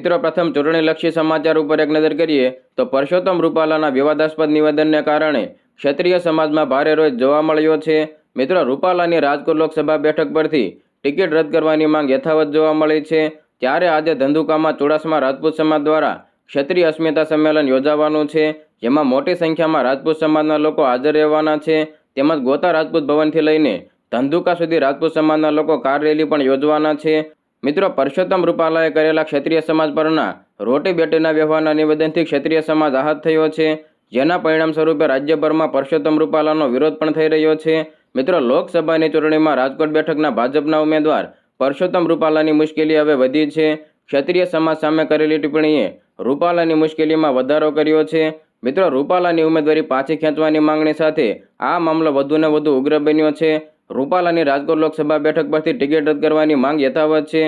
મિત્રો, પ્રથમ ચૂંટણીલક્ષી સમાચાર ઉપર એક નજર કરીએ તો પરસોત્તમ રૂપાલાના વિવાદાસ્પદ નિવેદનને કારણે ક્ષત્રિય સમાજમાં ભારે રોજ જોવા મળ્યો છે. મિત્રો, રૂપાલાની રાજકોટ લોકસભા બેઠક પરથી ટિકિટ રદ કરવાની માંગ યથાવત જોવા મળી છે. ત્યારે આજે ધંધુકામાં ચુડાસમા રાજપૂત સમાજ દ્વારા ક્ષત્રિય અસ્મિતા સંમેલન યોજાવાનું છે, જેમાં મોટી સંખ્યામાં રાજપૂત સમાજના લોકો હાજર રહેવાના છે. તેમજ ગોતા રાજપૂત ભવનથી લઈને ધંધુકા સુધી રાજપૂત સમાજના લોકો કાર રેલી પણ યોજવાના છે. મિત્રો, પરસોત્તમ રૂપાલાએ કરેલા ક્ષત્રિય સમાજ પરના રોટી બેટીના વ્યવહારના નિવેદનથી ક્ષત્રિય સમાજ આહત થયો છે. જેના પરિણામ સ્વરૂપે રાજ્યભરમાં પરસોત્તમ રૂપાલાનો વિરોધ પણ થઈ રહ્યો છે. મિત્રો, લોકસભાની ચૂંટણીમાં રાજકોટ બેઠકના ભાજપના ઉમેદવાર પરસોત્તમ રૂપાલાની મુશ્કેલી હવે વધી છે. ક્ષત્રિય સમાજ સામે કરેલી ટિપ્પણીએ રૂપાલાની મુશ્કેલીમાં વધારો કર્યો છે. મિત્રો, રૂપાલાની ઉમેદવારી પાછી ખેંચવાની માંગણી સાથે આ મામલો વધુને વધુ ઉગ્ર બન્યો છે. રૂપાલાની રાજકોટ લોકસભા બેઠક પરથી ટિકિટ રદ કરવાની માંગ યથાવત છે.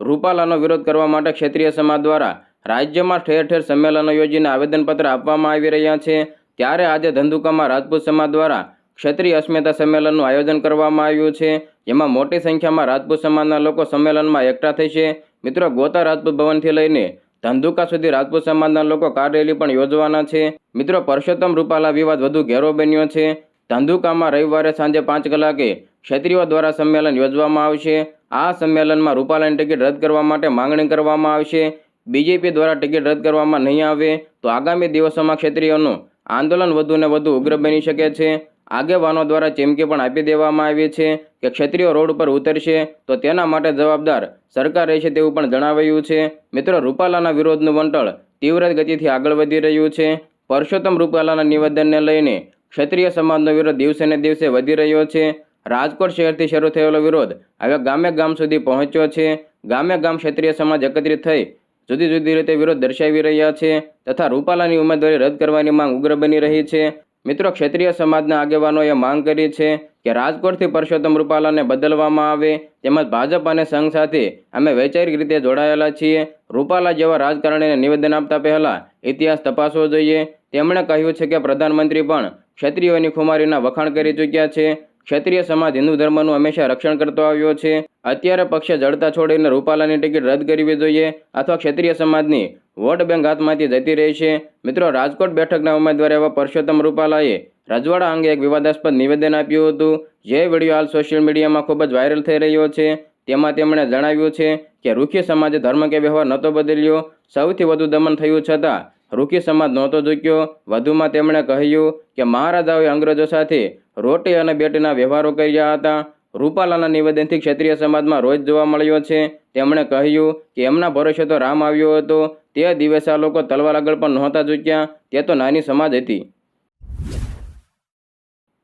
રૂપાલાનો વિરોધ કરવા માટે ક્ષેત્રીય સમાજ દ્વારા રાજ્યમાં ઠેર ઠેર સંમેલનો યોજીને આવેદનપત્ર આપવામાં આવી રહ્યા છે. ત્યારે આજે ધંધુકામાં રાજપૂત સમાજ દ્વારા ક્ષત્રિય અસ્મિતા સંમેલનનું આયોજન કરવામાં આવ્યું છે, જેમાં મોટી સંખ્યામાં રાજપૂત સમાજના લોકો સંમેલનમાં એકઠા થશે. મિત્રો, ગોતા રાજપૂત ભવનથી લઈને ધંધુકા સુધી રાજપૂત સમાજના લોકો કાર રેલી પણ યોજવાના છે. મિત્રો, પરસોત્તમ રૂપાલા વિવાદ વધુ ઘેરો બન્યો છે. ધંધુકામાં રવિવારે સાંજે પાંચ કલાકે ક્ષત્રિયો દ્વારા સંમેલન યોજવામાં આવશે. આ સંમેલનમાં રૂપાલાની ટિકિટ રદ કરવા માટે માંગણી કરવામાં આવશે. બીજેપી દ્વારા ટિકિટ રદ કરવામાં નહીં આવે તો આગામી દિવસોમાં ક્ષત્રિયોનું આંદોલન વધુને વધુ ઉગ્ર બની શકે છે. આગેવાનો દ્વારા ચીમકી પણ આપી દેવામાં આવી છે કે ક્ષત્રિયો રોડ ઉપર ઉતરશે તો તેના માટે જવાબદાર સરકાર રહેશે તેવું પણ જણાવાયું છે. મિત્રો, રૂપાલાના વિરોધનું વંટળ તીવ્ર ગતિથી આગળ વધી રહ્યું છે. પરસોત્તમ રૂપાલાના નિવેદનને લઈને ક્ષત્રિય સમાજનો વિરોધ દિવસે ને દિવસે વધી રહ્યો છે. રાજકોટ શહેરથી શરૂ થયેલો વિરોધ હવે ગામે ગામ સુધી પહોંચ્યો છે. ગામે ગામ ક્ષત્રિય સમાજ એકત્રિત થઈ જુદી જુદી રીતે વિરોધ દર્શાવી રહ્યા છે તથા રૂપાલાની ઉમેદવારી રદ કરવાની માંગ ઉગ્ર બની રહી છે. મિત્રો, ક્ષત્રિય સમાજના આગેવાનોએ માંગ કરી છે કે રાજકોટથી પરસોત્તમ રૂપાલાને બદલવામાં આવે. તેમજ ભાજપ અને સંઘ સાથે અમે વૈચારિક રીતે જોડાયેલા છીએ. રૂપાલા જેવા રાજકારણીને નિવેદન આપતા પહેલાં ઇતિહાસ તપાસવો જોઈએ. તેમણે કહ્યું છે કે પ્રધાનમંત્રી પણ ક્ષત્રિયોની ખુમારીના વખાણ કરી ચૂક્યા છે. ક્ષત્રિય સમાજ હિન્દુ ધર્મનું હંમેશા રક્ષણ કરતો આવ્યો છે. અત્યારે પક્ષે જડતા છોડીને રૂપાલાની ટિકિટ રદ કરવી જોઈએ અથવા ક્ષત્રિય સમાજની વોટ બેંક હાથમાંથી જતી રહેશે મિત્રો, રાજકોટ બેઠકના ઉમેદવાર એવા પરસોત્તમ રૂપાલાએ રજવાડા અંગે એક વિવાદાસ્પદ નિવેદન આપ્યું હતું. જે વીડિયો હાલ સોશિયલ મીડિયામાં ખૂબ જ વાયરલ થઈ રહ્યો છે. તેમાં તેમણે જણાવ્યું છે કે રૂખી સમાજે ધર્મ કે વ્યવહાર નહોતો બદલ્યો. સૌથી વધુ દમન થયું છતાં રૂખી સમાજ નહોતો ઝૂક્યો વધુમાં તેમણે કહ્યું કે મહારાજાઓએ અંગ્રેજો સાથે રોટી અને બેટીના વ્યવહારો કર્યા હતા. રૂપાલાના નિવેદનથી ક્ષત્રિય સમાજમાં રોજ જોવા મળ્યો છે. તેમણે કહ્યું કે એમના ભરોસે તો રામ આવ્યો હતો. તે દિવસે આ લોકો તલવાર આગળ પણ નહોતા ઝૂક્યા. તે તો નાની સમાજ હતી.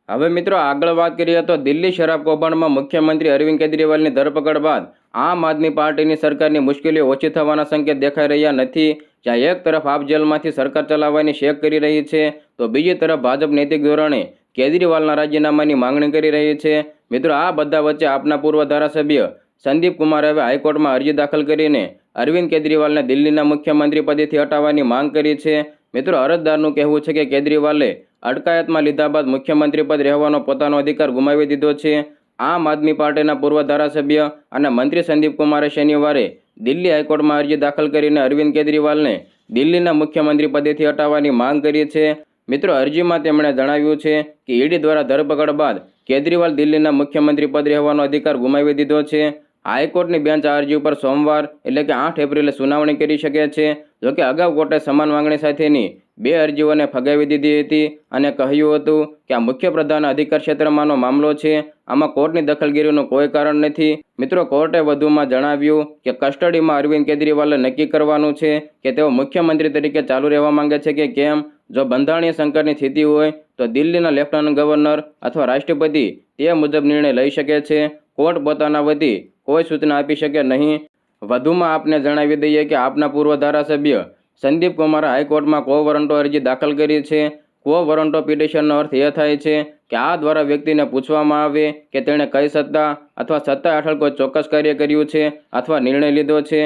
હવે મિત્રો આગળ વાત કરીએ તો દિલ્હી શરાબ કૌભાંડમાં મુખ્યમંત્રી અરવિંદ કેજરીવાલની ધરપકડ બાદ આમ આદમી પાર્ટીની સરકારની મુશ્કેલીઓ ઓછી થવાના સંકેત દેખાઈ રહ્યા નથી. જ્યાં એક તરફ આપ જેલમાંથી સરકાર ચલાવવાની શેક કરી રહી છે, તો બીજી તરફ ભાજપ નૈતિક ધોરણે કેજરીવાલના રાજીનામાની માંગણી કરી રહી છે. મિત્રો, આ બધા વચ્ચે આપના પૂર્વ ધારાસભ્ય સંદીપ કુમારે હવે હાઈકોર્ટમાં અરજી દાખલ કરીને અરવિંદ કેજરીવાલને દિલ્હીના મુખ્યમંત્રી પદેથી હટાવવાની માંગ કરી છે. મિત્રો, અરજદારનું કહેવું છે કે કેજરીવાલે અટકાયતમાં લીધા બાદ મુખ્યમંત્રી પદ રહેવાનો પોતાનો અધિકાર ગુમાવી દીધો છે. આમ આદમી પાર્ટીના પૂર્વ ધારાસભ્ય અને મંત્રી સંદીપ કુમારે શનિવારે દિલ્હી હાઈકોર્ટમાં અરજી દાખલ કરીને અરવિંદ કેજરીવાલને દિલ્હીના મુખ્યમંત્રી પદેથી હટાવવાની માંગ કરી છે. મિત્રો, અરજીમાં તેમણે જણાવ્યું છે કે ઈડી દ્વારા ધરપકડ બાદ કેજરીવાલ દિલ્હીના મુખ્યમંત્રી પદ રહેવાનો અધિકાર ગુમાવી દીધો છે. હાઈકોર્ટની બેન્ચ આ અરજી ઉપર સોમવાર એટલે કે આઠ એપ્રિલે સુનાવણી કરી શકે છે. જોકે અગાઉ કોર્ટે સમાન માંગણી સાથેની બે અરજીઓને ફગાવી દીધી હતી અને કહ્યું હતું કે આ મુખ્યપ્રધાન અધિકાર ક્ષેત્રમાંનો મામલો છે. આમાં કોર્ટની દખલગીરીનું કોઈ કારણ નથી. મિત્રો, કોર્ટે વધુમાં જણાવ્યું કે કસ્ટડીમાં અરવિંદ કેજરીવાલે નક્કી કરવાનું છે કે તેઓ મુખ્યમંત્રી તરીકે ચાલુ રહેવા માંગે છે કે કેમ? જો બંધારણીય સંકટની સ્થિતિ હોય, તો દિલ્હીના લેફ્ટનન્ટ ગવર્નર અથવા રાષ્ટ્રપતિ તે મુજબ નિર્ણય લઈ શકે છે. કોર્ટ પોતાના વતી કોઈ સૂચના આપી શકે નહીં. વધુમાં આપને જણાવી દઈએ કે આપના પૂર્વ ધારાસભ્ય સંદીપ કુમારે હાઈકોર્ટમાં કો વોરંટો અરજી દાખલ કરી છે. કો વોરંટો પિટિશનનો અર્થ એ થાય છે કે આ દ્વારા વ્યક્તિને પૂછવામાં આવે કે તેણે કઈ સત્તા અથવા સત્તા હેઠળ કોઈ ચોક્કસ કાર્ય કર્યું છે અથવા નિર્ણય લીધો છે.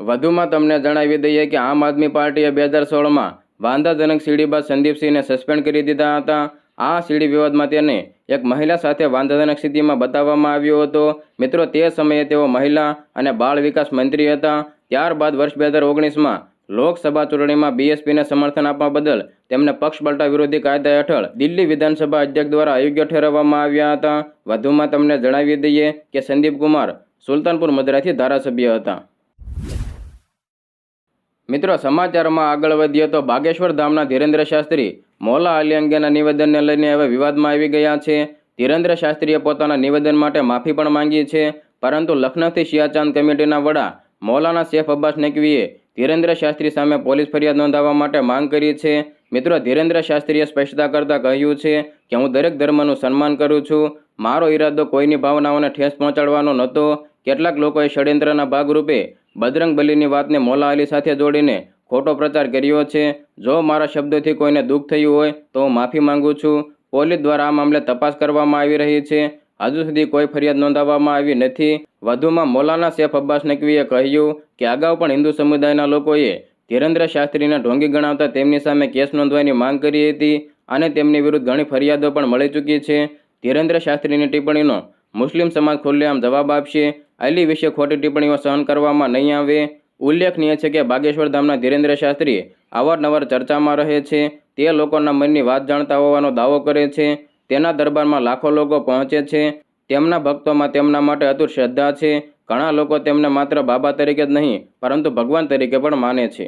વધુમાં તમને જણાવી દઈએ કે આમ આદમી પાર્ટીએ બે હજાર સોળમાં વાંધાજનક સીડી બાદ સંદીપસિંહને સસ્પેન્ડ કરી દીધા હતા. આ સીડી વિવાદમાં તેને એક મહિલા સાથે વાંધાજનક સ્થિતિમાં બતાવવામાં આવ્યો હતો. મિત્રો, તે સમયે તેઓ મહિલા અને બાળ વિકાસ મંત્રી હતા. ત્યારબાદ વર્ષ બે હજાર ઓગણીસમાં લોકસભા ચૂંટણીમાં બીએસપીને સમર્થન આપવા બદલ તેમને પક્ષ પલટા વિરોધી કાયદા હેઠળ દિલ્હી વિધાનસભા અધ્યક્ષ દ્વારા અયોગ્ય ઠેરવવામાં આવ્યા હતા. વધુમાં તમને જણાવી દઈએ કે સંદીપ કુમાર સુલતાનપુર મદરાથી ધારાસભ્ય હતા. મિત્રો, સમાચારમાં આગળ વધીએ તો બાગેશ્વર ધામના ધીરેન્દ્ર શાસ્ત્રી મોલા અલી અંગેના નિવેદનને લઈને હવે વિવાદમાં આવી ગયા છે. ધીરેન્દ્ર શાસ્ત્રીએ પોતાના નિવેદન માટે માફી પણ માંગી છે, પરંતુ લખનૌથી શિયાચાંદ કમિટીના વડા મૌલાના શેફ અબ્બાસ નકવીએ ધીરેન્દ્ર શાસ્ત્રી સામે પોલીસ ફરિયાદ નોંધાવવા માટે માંગ કરી છે. મિત્રો, ધીરેન્દ્ર શાસ્ત્રીએ સ્પષ્ટતા કરતાં કહ્યું છે કે, હું દરેક ધર્મનું સન્માન કરું છું. મારો ઈરાદો કોઈની ભાવનાઓને ઠેસ પહોંચાડવાનો નહોતો. કેટલાક લોકોએ ષડયંત્રના ભાગરૂપે બજરંગ બલીની વાતને મોલા અલી સાથે જોડીને ખોટો પ્રચાર કર્યો છે. જો મારા શબ્દોથી કોઈને દુઃખ થયું હોય, તો હું માફી માંગુ છું. પોલીસ દ્વારા આ મામલે તપાસ કરવામાં આવી રહી છે. હજુ સુધી કોઈ ફરિયાદ નોંધાવવામાં આવી નથી. વધુમાં મૌલાના શેફ અબ્બાસ નકવીએ કહ્યું કે અગાઉ પણ હિન્દુ સમુદાયના લોકોએ ધીરેન્દ્ર શાસ્ત્રીને ઢોંગી ગણાવતા તેમની સામે કેસ નોંધવાની માંગ કરી હતી અને તેમની વિરુદ્ધ ઘણી ફરિયાદો પણ મળી ચૂકી છે. ધીરેન્દ્ર શાસ્ત્રીની ટિપ્પણીનો મુસ્લિમ સમાજ ખુલ્લેઆમ જવાબ આપશે. અલી વિશે ખોટી ટિપ્પણીઓ સહન કરવામાં નહીં આવે. ઉલ્લેખનીય છે કે બાગેશ્વર ધામના ધીરેન્દ્ર શાસ્ત્રી અવારનવાર ચર્ચામાં રહે છે. તે લોકોના મનની વાત જાણતા હોવાનો દાવો કરે છે. તેના દરબારમાં લાખો લોકો પહોંચે છે. તેમના ભક્તોમાં તેમના માટે અતુર શ્રદ્ધા છે. ઘણા લોકો તેમને માત્ર બાબા તરીકે જ નહીં, પરંતુ ભગવાન તરીકે પણ માને છે.